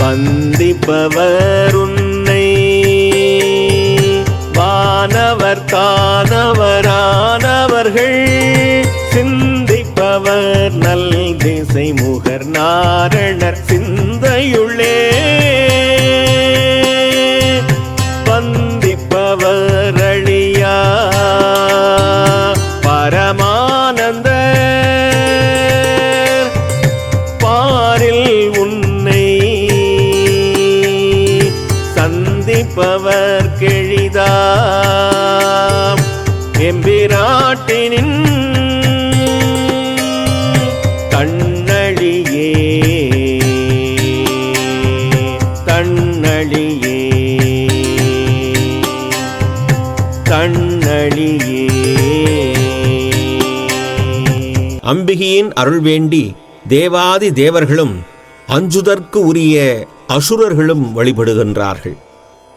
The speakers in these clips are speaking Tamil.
வந்திப்பவர் உன்னை. வானவர் தானவரானவர்கள் சந்திப்பவர் கெழிதாம். எம்பிராட்டினின் தன்னழியே தன்னழியே தன்னழியே அம்பிகையின் அருள் வேண்டி தேவாதி தேவர்களும் அஞ்சுதற்கு உரிய அசுரர்களும் வழிபடுகின்றார்கள்.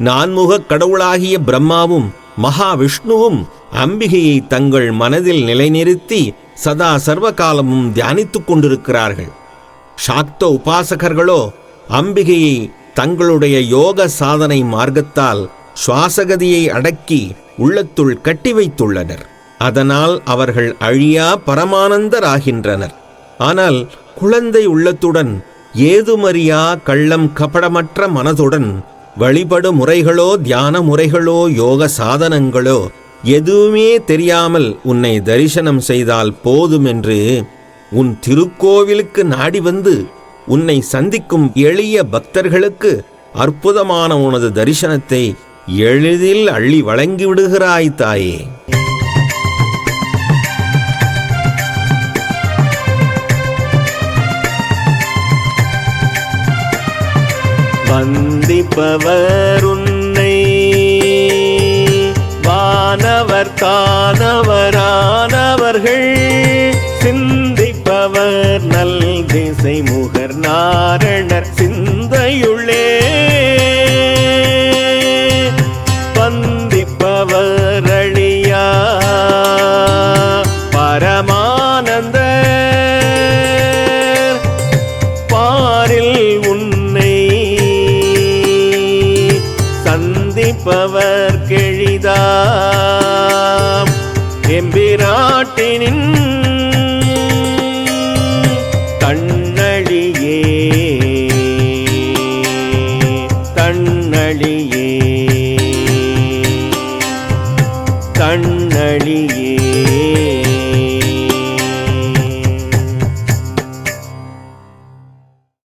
நான்முகக் கடவுளாகிய பிரம்மாவும் மகாவிஷ்ணுவும் அம்பிகையை தங்கள் மனதில் நிலைநிறுத்தி சதா சர்வகாலமும் தியானித்துக் கொண்டிருக்கிறார்கள். சாக்த உபாசகர்களோ அம்பிகையை தங்களுடைய யோக சாதனை மார்க்கத்தால் சுவாசகதியை அடக்கி உள்ளத்துள் கட்டி வைத்துள்ளனர். அதனால் அவர்கள் அழியா பரமானந்தராகின்றனர். ஆனால் குழந்தை உள்ளத்துடன் ஏதுமறியா கள்ளம் கபடமற்ற மனதுடன் வழிபடு முறைகளோ தியான முறைகளோ யோக சாதனங்களோ எதுவுமே தெரியாமல் உன்னை தரிசனம் செய்தால் போதும் என்று உன் திருக்கோவிலுக்கு நாடி வந்து உன்னை சந்திக்கும் எளிய பக்தர்களுக்கு அற்புதமான உனது தரிசனத்தை எளிதில் அள்ளி வழங்கி விடுகிறாய் தாயே. வந்திப்பவர் உன்னை. வானவர் தானவரானவர்கள். சிந்திப்பவர் நல் திசை முகர் நாரணர் சிந்தையுள்ளே. வந்திப்பவர் அழியா. பரமானந்த சந்திப்பவர் கெழிதாம் எம்பிராட்டினின் தன்னழியே தன்னழியே தன்னழியே